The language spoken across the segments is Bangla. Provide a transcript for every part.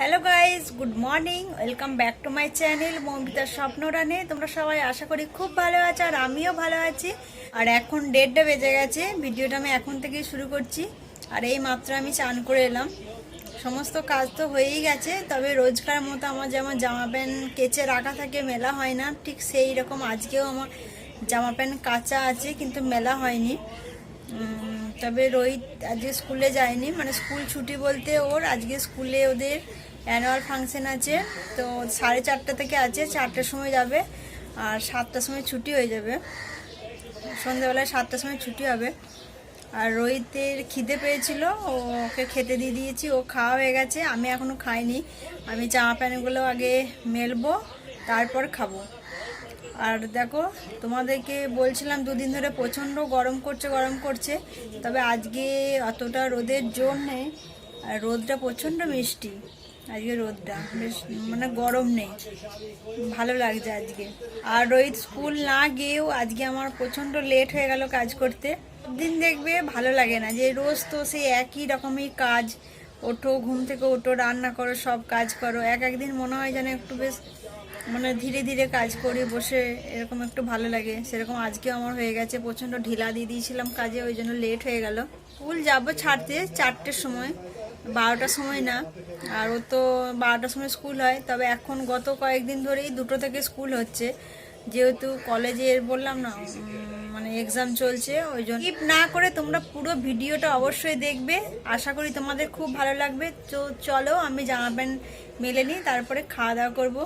Hello guys good morning welcome back to my channel মৌমিতার স্বপ্ন রানে তোমরা সবাই আশা করি খুব ভালো আছো আর আমিও ভালো আছি। আর এখন ডেটটা বেজে গেছে। ভিডিওটা আমি এখন থেকেই শুরু করছি। আর এই মাত্র আমি চান করে এলাম। সমস্ত কাজ তো হয়েই গেছে। তবে রোজকার মতো আমার যেমন জামা প্যান্ট কেচে রাখা থাকে, মেলা হয় না। ঠিক সেই রকম আজকেও আমার জামা প্যান্ট কাঁচা আছে, কিন্তু মেলা হয়নি। তবে রোহিত আজকে স্কুলে যায়নি। মানে স্কুল ছুটি বলতে ওর। আজকে স্কুলে ওদের অ্যানুয়াল ফাংশন আছে, তো সাড়ে চারটা থেকে আছে, চারটার সময় যাবে, আর সাতটার সময় ছুটি হয়ে যাবে। সন্ধ্যাবেলায় সাতটার সময় ছুটি হবে। আর রোহিতের খিদে পেয়েছিল ওকে খেতে দিয়ে দিয়েছি, ও খাওয়া হয়ে গেছে, আমি এখনও খাইনি। আমি জামা প্যান্টগুলো আগে মেলবো, তারপর খাব। আর দেখো, তোমাদেরকে বলছিলাম দুদিন ধরে প্রচণ্ড গরম করছে গরম করছে, তবে আজকে অতটা রোদের জোর নেই, আর রোদটা প্রচণ্ড মিষ্টি। আজকে রোদটা। বেশ মানে গরম নেই। ভালো লাগছে আজকে। আর রোহিত স্কুল না গিয়েও আজকে আমার প্রচণ্ড লেট হয়ে গেল কাজ করতে। দিন দেখবে ভালো লাগে না। যে রোজ তো সেই একই রকমই কাজ। ওঠো, ঘুম থেকে ওঠো, রান্না করো, সব কাজ করো। এক একদিন মনে হয় যেন একটু বেশ মানে ধীরে ধীরে কাজ করি, বসে এরকম একটু ভালো লাগে। সেরকম আজকেও আমার হয়ে গেছে। প্রচণ্ড ঢিলা দিয়ে দিয়েছিলাম কাজে, ওই জন্য লেট হয়ে গেল। স্কুল যাব ছাড়তে চারটের সময়। বারোটার সময় না। আর ও তো বারোটার সময় স্কুল হয়। তবে এখন গত কয়েকদিন ধরেই দুটো থেকে স্কুল হচ্ছে। যেহেতু কলেজে বললাম না মানে এক্সাম চলছে, ওই জন্য স্কিপ না করে তোমরা পুরো ভিডিওটা অবশ্যই দেখবে। আশা করি তোমাদের খুব ভালো লাগবে। তো চলো আমি জামা প্যান্ট মেলে নিই, তারপরে খাওয়া দাওয়া করব।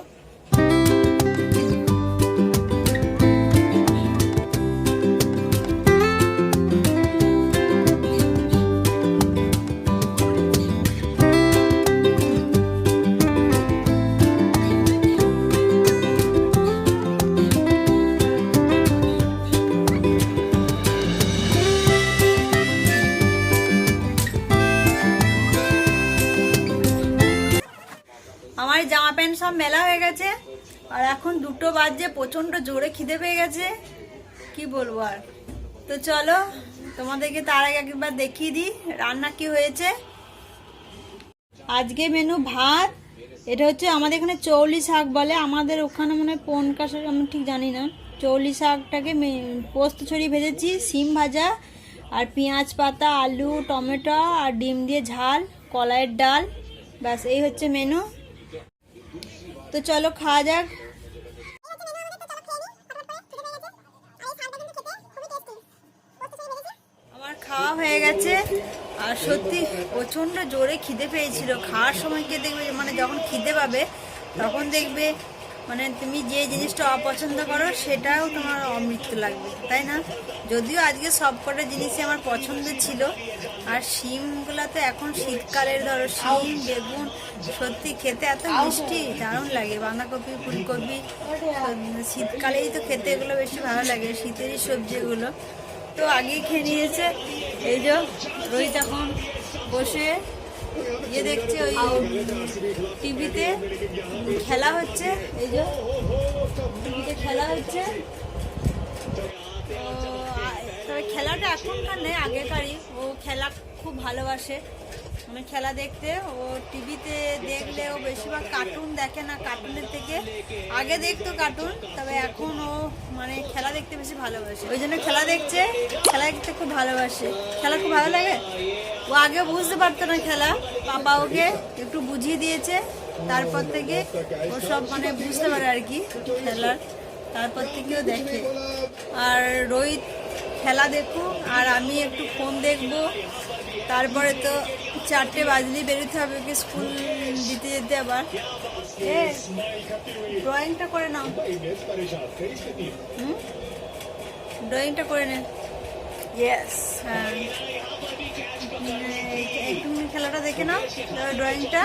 বাজে প্রচণ্ড জোরে খিদে পেয়ে গেছে। কি বলব আর? তো চলো, তোমাদেরকে তার আগে একবার দেখিয়ে দিই, রান্না কি হয়েছে। আজকে মেনু ভাত, এটা হচ্ছে আমাদের এখানে চৌলি শাক বলে, আমাদের ওখানে মনে হয় পন কাশের আমি ঠিক জানি না। চৌলি শাকটাকে পোস্ত ছড়িয়ে ভেজেছি সিম ভাজা, আর পেঁয়াজ পাতা, আলু, টমেটো, আর ডিম দিয়ে ঝাল, কলাইয়ের ডাল, ব্যাস, এই হচ্ছে মেনু তো চলো খাওয়া যাক। সত্যি প্রচণ্ড জোরে খিদে পেয়েছিল। খাওয়ার সময় কে দেখবে মানে যখন খিদে পাবে, তখন দেখবে মানে তুমি যে জিনিসটা অপছন্দ করো, সেটাও তোমার অমৃত্যু লাগবে, তাই না? যদিও আজকে সব কটা জিনিসই আমার পছন্দ ছিল। আর শিমগুলো তো এখন শীতকালের, ধরো শিম, বেগুন, সত্যি খেতে এত মিষ্টি, দারুণ লাগে। বাঁধাকপি, ফুলকপি, শীতকালেই তো খেতে এগুলো বেশি ভালো লাগে, শীতেরই সবজি এগুলো তো আগেই খেয়ে নিয়েছে। এই যে, রোহিত এখন বসে ইয়ে দেখছে ওই টিভিতে, খেলা হচ্ছে, এই যে, টিভিতে খেলা হচ্ছে। তো খেলাটা এখনকার নেই, আগেকারই। ও খেলা খুব ভালোবাসে। খেলা দেখতে, ও টিভিতে দেখলে ও বেশিরভাগ কার্টুন দেখে না কার্টুনের থেকে আগে দেখতো কার্টুন তবে এখন ও মানে খেলা দেখতে বেশি ভালোবাসে। ওই জন্য খেলা দেখছে, খেলা দেখতে খুব ভালোবাসে। খেলা খুব ভালো লাগে? ও আগে বুঝতে পারতো না খেলা। পাপা ওকে একটু বুঝিয়ে দিয়েছে, তারপর থেকে ও সব মানে বুঝতে পারে আর কি খেলার তারপর থেকেও দেখে। আর রোহিত খেলা দেখুক, আর আমি একটু ফোন দেখব। তারপরে তো চারটে বাজলেই বেরোতে হবে ওকে স্কুল দিতে যেতে আবার। ড্রয়িংটা করে নাও। ড্রয়িংটা করে নে। ইয়েস হ্যাঁ। একটু খেলাটা দেখে নাও ড্রয়িংটা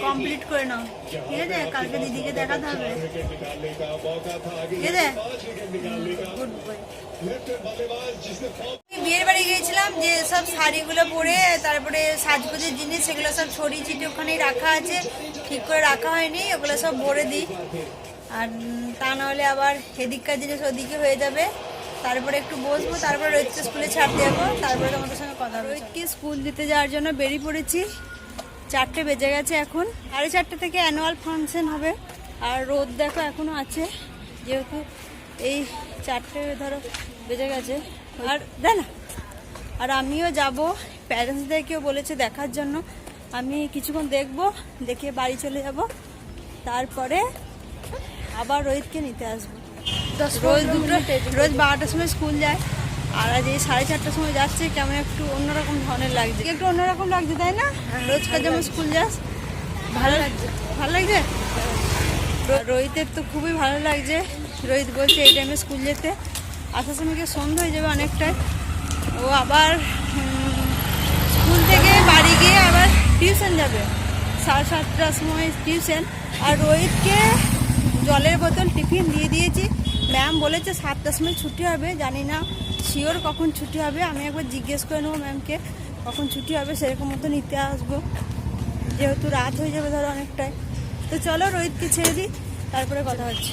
কমপ্লিট করে নাও। ঠিক আছে? কালকে দিদিকে দেখাতে হবে। ঠিক আছে? গুড বয় বিয়ের বাড়ি গিয়েছিলাম, যে সব শাড়িগুলো পরে, তারপরে সাজগোজের জিনিস, সেগুলো সব ছড়িয়ে ছিটিয়ে ওখানেই রাখা আছে। ঠিক করে রাখা হয়নি, ওগুলো সব ভরে দিই। আর তা নাহলে আবার এদিককার জিনিস ওদিকে হয়ে যাবে। তারপরে একটু বসবো, তারপরে রোহিতকে স্কুলে ছাড়তে যাব তারপরে তোমাদের সঙ্গে কথা রোহিতকে স্কুল দিতে যাওয়ার জন্য বেরিয়ে পড়েছি। চারটে বেজে গেছে এখন। সাড়ে চারটে থেকে অ্যানুয়াল ফাংশন হবে। আর রোদ দেখো এখনও আছে। যেহেতু এই চারটে ধরো বেজে গেছে। আর দেখ না। আর আমিও যাব। প্যারেন্টসদেরকেও বলেছে দেখার জন্য। আমি কিছুক্ষণ দেখব দেখে বাড়ি চলে যাব। তারপরে আবার রোহিতকে নিতে আসব। রোজ দুটো রোজ বারোটার সময় স্কুল যায়। আর আজ এই সাড়ে চারটার সময় যাচ্ছে কেমন একটু অন্যরকম ধরনের লাগছে। একটু অন্যরকম লাগছে তাই না? রোজকার যেমন স্কুল যাস ভালো লাগছে। ভালো লাগছে? রোহিতের তো খুবই ভালো লাগছে। রোহিত বলছে এই টাইমে স্কুল যেতে। আসার সময় সন্ধ্যা হয়ে যাবে অনেকটাই ও আবার স্কুল থেকে বাড়ি গিয়ে আবার টিউশন যাবে। সাড়ে সাতটার সময় টিউশন। আর রোহিতকে জলের বোতল, টিফিন দিয়ে দিয়েছি। ম্যাম বলেছে সাতটার সময় ছুটি হবে, জানি না। শিওর কখন ছুটি হবে? আমি একবার জিজ্ঞেস করে নেব ম্যামকে, কখন ছুটি হবে সেরকম মতো নিতে আসব। যেহেতু রাত হয়ে যাবে ধরো অনেকটাই তো চলো রোহিতকে ছেড়ে দিই, তারপরে কথা হচ্ছে।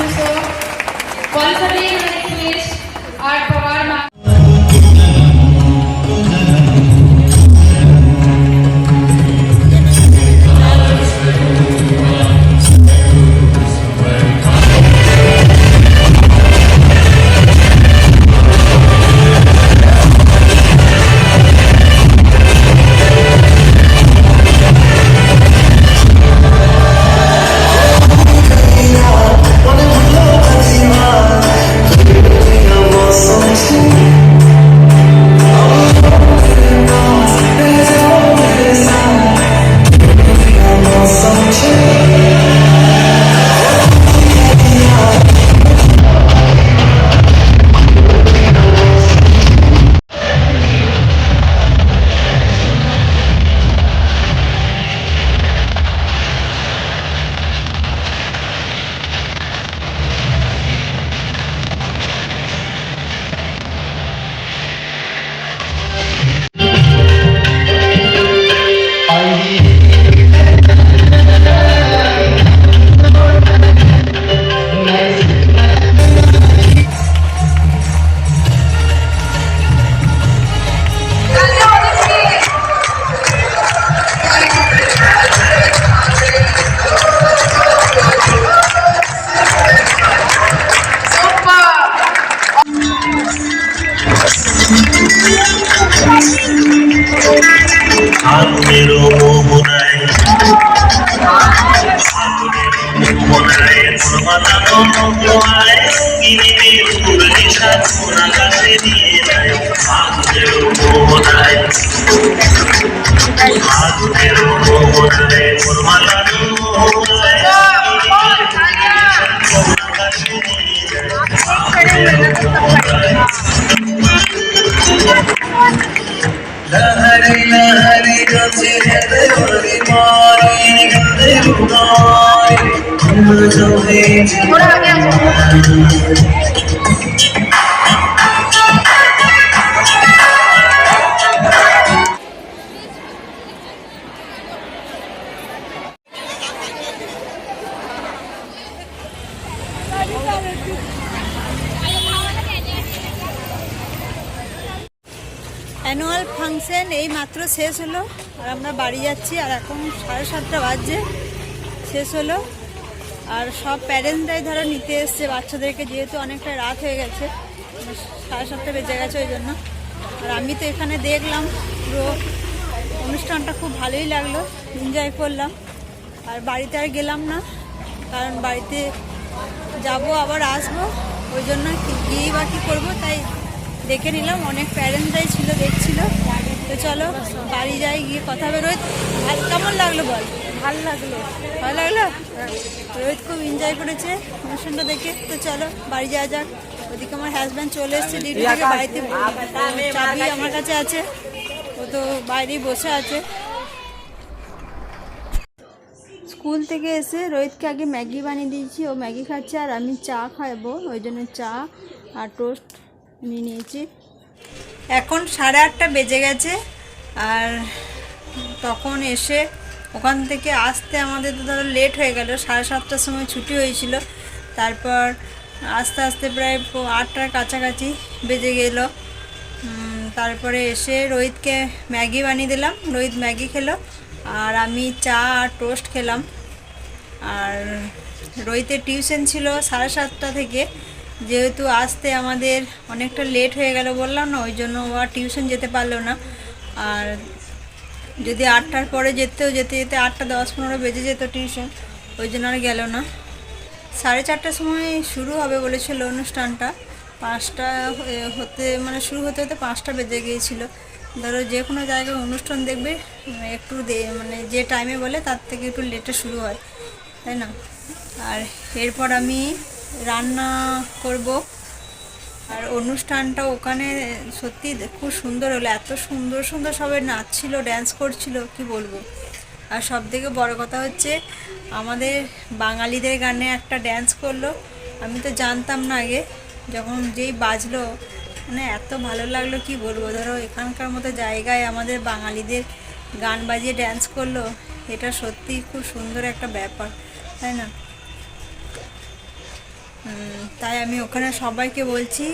खुश हो आठ पवार আগুনেরও মোহনায় আগুনেরও মোহনায় আগুনেরও মোহনায় অ্যানুয়াল ফাংশন এই মাত্র শেষ হলো। আর আমরা বাড়ি যাচ্ছি আর এখন সাড়ে সাতটা বাজছে। শেষ হলো। আর সব প্যারেন্টরাই ধরো নিতে এসছে, বাচ্চাদেরকে যেহেতু অনেকটা রাত হয়ে গেছে, সাড়ে সাতটা বেজে গেছে ওই জন্য। আর আমি তো এখানে দেখলাম পুরো অনুষ্ঠানটা খুব ভালোই লাগল এনজয় করলাম। আর বাড়িতে আর গেলাম না, কারণ বাড়িতে যাব, আবার আসব, ওই জন্য গিয়েই বা কী করব তাই দেখে নিলাম, অনেক প্যারেন্টরাই ছিল, দেখছিল। তো চলো বাড়ি যাই, গিয়ে কথা বেরোয় আর কেমন লাগল বল? ভালো লাগল। ভালো লাগল? রোহিত খুব এনজয় করেছে অনুষ্ঠানটা দেখে। তো চলো বাড়ি যাওয়া যাক। ওদিকে আমার হাজব্যান্ড চলে এসেছে ডিউটি থেকে বাড়িতে। চাবি আমার কাছে আছে। ও তো বাইরেই বসে আছে। স্কুল থেকে এসে রোহিতকে আগে ম্যাগি বানিয়ে দিয়েছি। ও ম্যাগি খাচ্ছে আর আমি চা খাব। ওই জন্য চা আর টোস্ট নিয়ে নিয়েছি। এখন সাড়ে আটটা বেজে গেছে। আর তখন এসে ওখান থেকে আসতে আমাদের তো ধরো লেট হয়ে গেল, সাড়ে সাতটার সময় ছুটি হয়েছিল। তারপর আস্তে আস্তে প্রায় আটটার কাছাকাছি বেজে গেল। তারপরে এসে রোহিতকে ম্যাগি বানিয়ে দিলাম, রোহিত ম্যাগি খেলো, আর আমি চা আর টোস্ট খেলাম। আর রোহিতের টিউশন ছিল সাড়ে সাতটা থেকে। যেহেতু আসতে আমাদের অনেকটা লেট হয়ে গেল বললাম না, ওই জন্য ও আর টিউশন যেতে পারল না। আর যদি আটটার পরে যেতেও যেতে যেতে আটটা দশ পনেরো বেজে যেত টিউশন, ওই জন্য আর গেল না। সাড়ে চারটার সময় শুরু হবে বলেছিল অনুষ্ঠানটা। পাঁচটা হতে মানে শুরু হতে হতে পাঁচটা বেজে গিয়েছিল। ধরো যে কোনো জায়গায় অনুষ্ঠান দেখবে, একটু দে- মানে যে টাইমে বলে তার থেকে একটু লেটে শুরু হয়, তাই না? আর এরপর আমি রান্না করব। আর অনুষ্ঠানটা ওখানে সত্যি খুব সুন্দর হলো। এত সুন্দর সুন্দর সবাই নাচছিল ড্যান্স করছিল, কি বলব? আর সব থেকে বড় কথা হচ্ছে, আমাদের বাঙালিদের গানে একটা ড্যান্স করল। আমি তো জানতাম না আগে, যখন যেই বাজলো মানে এত ভালো লাগল, কি বলব? ধরো এখানকার মতো জায়গায় আমাদের বাঙালিদের গান বাজিয়ে ড্যান্স করল, এটা সত্যি খুব সুন্দর একটা ব্যাপার, তাই না? তাই আমি ওখানে সবাইকে বলছি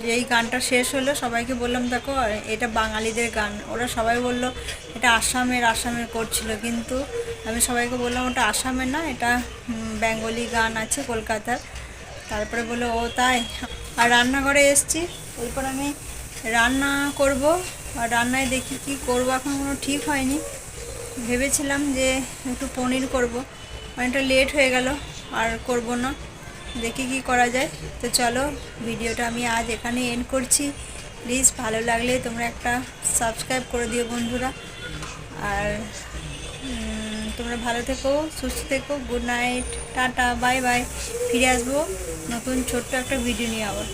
যে এই গানটা শেষ হলো, সবাইকে বললাম, দেখো এটা বাঙালিদের গান। ওরা সবাই বলল, এটা আসামের আসামের করছিল। কিন্তু আমি সবাইকে বললাম, ওটা আসামের না, এটা বেঙ্গলি গান আছে কলকাতার। তারপরে বলল, ও তাই। আর রান্নাঘরে এসছি। এরপর আমি রান্না করব, আর রান্নায় দেখি কি করব। এখন কোনো ঠিক হয়নি। ভেবেছিলাম যে একটু পনির করব। অনেকটা লেট হয়ে গেল, আর করব না। দেখি কি করা যায়। তো চলো, ভিডিওটা আমি আজ এখানে এন্ড করছি। প্লিজ ভালো লাগলে তোমরা একটা সাবস্ক্রাইব করে দিও বন্ধুরা। আর তোমরা ভালো থেকো, সুস্থ থেকো good night tata bye bye ফিরে আসব নতুন ছোট্ট একটা ভিডিও নিয়ে আবার।